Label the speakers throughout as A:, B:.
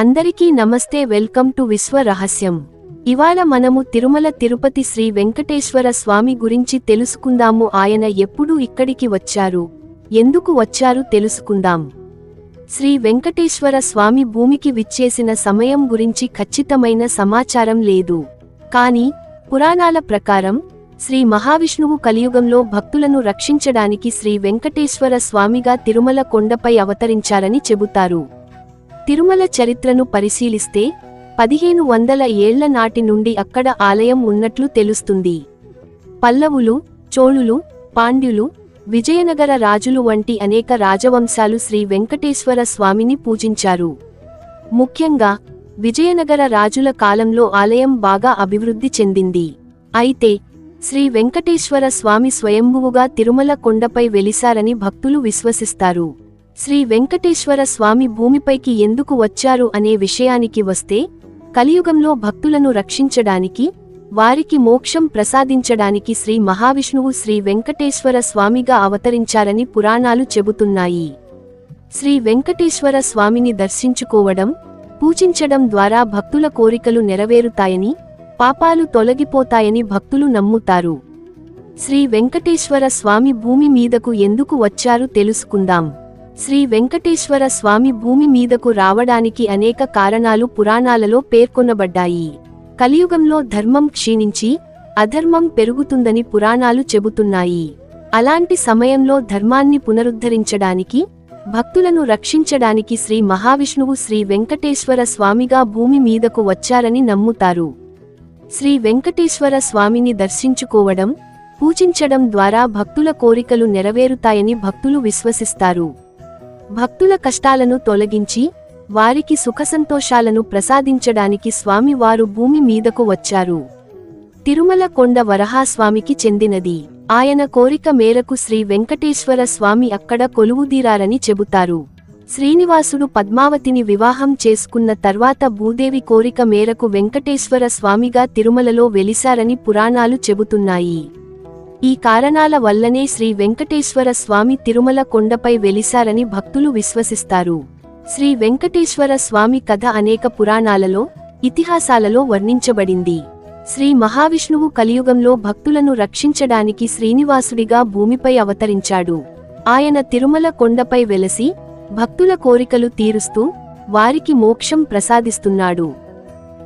A: అందరికీ నమస్తే welcome to విశ్వ రహస్యం. ఇవాళ మనము తిరుమల తిరుపతి శ్రీ వెంకటేశ్వర స్వామి గురించి తెలుసుకుందాము. ఆయన ఎప్పుడు ఇక్కడికి వచ్చారు? ఎందుకు వచ్చారు తెలుసుకుందాం. శ్రీ వెంకటేశ్వర స్వామి భూమికి విచ్చేసిన సమయం గురించి ఖచ్చితమైన సమాచారం లేదు. కాని పురాణాల ప్రకారం శ్రీ మహావిష్ణువు కలియుగంలో భక్తులను రక్షించడానికి శ్రీ వెంకటేశ్వర స్వామిగా తిరుమల కొండపై అవతరించారని చెబుతారు. తిరుమల చరిత్రను పరిశీలిస్తే పదిహేను వందల ఏళ్ళ నాటి నుండి అక్కడ ఆలయం ఉన్నట్లు తెలుస్తుంది. పల్లవులు చోళులు పాండ్యులు విజయనగర రాజులు వంటి అనేక రాజవంశాలు శ్రీ వెంకటేశ్వర స్వామిని పూజించారు. ముఖ్యంగా విజయనగర రాజుల కాలంలో ఆలయం బాగా అభివృద్ధి చెందింది. అయితే శ్రీ వెంకటేశ్వర స్వామి స్వయంభువుగా తిరుమల కొండపై వెలిసారని భక్తులు విశ్వసిస్తారు. శ్రీ వెంకటేశ్వర స్వామి భూమిపైకి ఎందుకు వచ్చారు అనే విషయానికి వస్తే కలియుగంలో భక్తులను రక్షించడానికి వారికి మోక్షం ప్రసాదించడానికి శ్రీ మహావిష్ణువు శ్రీ వెంకటేశ్వర స్వామిగా అవతరించారని పురాణాలు చెబుతున్నాయి. శ్రీ వెంకటేశ్వర స్వామిని దర్శించుకోవడం పూజించడం ద్వారా భక్తుల కోరికలు నెరవేరుతాయని పాపాలు తొలగిపోతాయని భక్తులు నమ్ముతారు. శ్రీ వెంకటేశ్వర స్వామి భూమి మీదకు ఎందుకు వచ్చారు తెలుసుకుందాం. శ్రీ వెంకటేశ్వర స్వామి భూమి మీదకు రావడానికి అనేక కారణాలు పురాణాలలో పేర్కొనబడ్డాయి. కలియుగంలో ధర్మం క్షీణించి అధర్మం పెరుగుతుందని పురాణాలు చెబుతున్నాయి. అలాంటి సమయంలో ధర్మాన్ని పునరుద్ధరించడానికి భక్తులను రక్షించడానికి శ్రీ మహావిష్ణువు శ్రీ వెంకటేశ్వర స్వామిగా భూమి మీదకు వచ్చారని నమ్ముతారు. శ్రీ వెంకటేశ్వర స్వామిని దర్శించుకోవడం పూజించడం ద్వారా భక్తుల కోరికలు నెరవేరుతాయని భక్తులు విశ్వసిస్తారు. భక్తుల కష్టాలను తొలగించి వారికి సుఖసంతోషాలను ప్రసాదించడానికి స్వామివారు భూమి మీదకు వచ్చారు. తిరుమల కొండ వరహాస్వామికి చెందినది. ఆయన కోరిక మేరకు శ్రీ వెంకటేశ్వర స్వామి అక్కడ కొలువుదీరారని చెబుతారు. శ్రీనివాసుడు పద్మావతిని వివాహం చేసుకున్న తర్వాత భూదేవి కోరిక మేరకు వెంకటేశ్వర స్వామిగా తిరుమలలో వెలిశారని పురాణాలు చెబుతున్నాయి. ఈ కారణాల వల్లనే శ్రీ వెంకటేశ్వర స్వామి తిరుమల కొండపై వెలిశారని భక్తులు విశ్వసిస్తారు. శ్రీ వెంకటేశ్వర స్వామి కథ అనేక పురాణాలలో ఇతిహాసాలలో వర్ణించబడింది. శ్రీ మహావిష్ణువు కలియుగంలో భక్తులను రక్షించడానికి శ్రీనివాసుడిగా భూమిపై అవతరించాడు. ఆయన తిరుమల కొండపై వెలసి భక్తుల కోరికలు తీరుస్తూ వారికి మోక్షం ప్రసాదిస్తున్నాడు.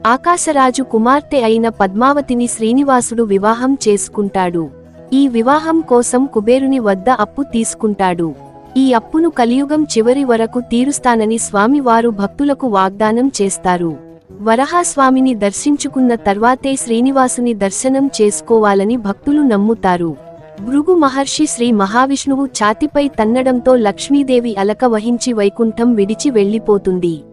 A: ఆకాశరాజు కుమార్తె అయిన పద్మావతిని శ్రీనివాసుడు వివాహం చేసుకుంటాడు. ఈ వివాహం కోసం కుబేరుని వద్ద అప్పు తీసుకుంటాడు. ఈ అప్పును కలియుగం చివరి వరకు తీరుస్తానని స్వామివారు భక్తులకు వాగ్దానం చేస్తారు. వరహాస్వామిని దర్శించుకున్న తర్వాతే శ్రీనివాసుని దర్శనం చేసుకోవాలని భక్తులు నమ్ముతారు. భృగు మహర్షి శ్రీ మహావిష్ణువు ఛాతిపై తన్నడంతో లక్ష్మీదేవి అలక వహించి వైకుంఠం విడిచి వెళ్ళిపోతుంది.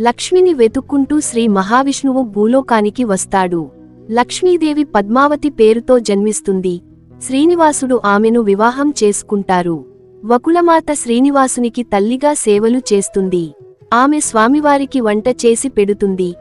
A: లక్ష్మిని వెతుక్కుంటూ శ్రీ మహావిష్ణువు భూలోకానికి వస్తాడు. లక్ష్మీదేవి పద్మావతి పేరుతో జన్మిస్తుంది. శ్రీనివాసుడు ఆమెను వివాహం చేసుకుంటారు. వకులమాత శ్రీనివాసునికి తల్లిగా సేవలు చేస్తుంది. ఆమె స్వామివారికి వంట చేసి పెడుతుంది.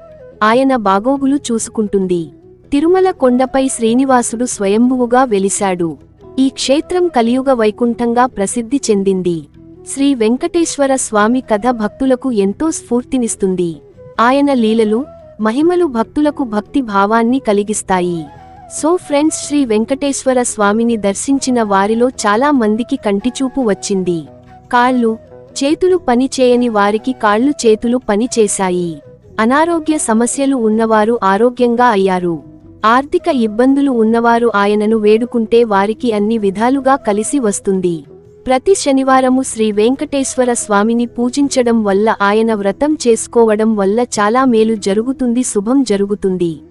A: ఆయన బాగోగులు చూసుకుంటుంది. తిరుమల కొండపై శ్రీనివాసుడు స్వయంభువుగా వెలిశాడు. ఈ క్షేత్రం కలియుగ వైకుంఠంగా ప్రసిద్ధి చెందింది. శ్రీ వెంకటేశ్వర స్వామి కథ భక్తులకు ఎంతో స్ఫూర్తినిస్తుంది. ఆయన లీలలు మహిమలు భక్తులకు భక్తి భావాన్ని కలిగిస్తాయి. సో ఫ్రెండ్స్ శ్రీ వెంకటేశ్వర స్వామిని దర్శించిన వారిలో చాలా మందికి కంటిచూపు వచ్చింది. కాళ్ళు చేతులు పనిచేయని వారికి కాళ్ళు చేతులు పనిచేశాయి అనారోగ్య సమస్యలు ఉన్నవారు ఆరోగ్యంగా అయ్యారు. ఆర్థిక ఇబ్బందులు ఉన్నవారు ఆయనను వేడుకుంటే వారికి అన్ని విధాలుగా కలిసి వస్తుంది. ప్రతి శనివారము శ్రీ వెంకటేశ్వర స్వామిని పూజించడం వల్ల ఆయన వ్రతం చేసుకోవడం వల్ల చాలా మేలు జరుగుతుంది శుభం జరుగుతుంది.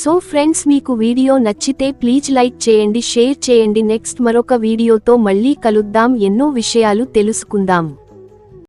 A: సో ఫ్రెండ్స్ మీకు వీడియో నచ్చితే ప్లీజ్ లైక్ చేయండి షేర్ చేయండి. నెక్స్ట్ మరొక వీడియోతో మళ్ళీ కలుద్దాం. ఎన్నో విషయాలు తెలుసుకుందాం.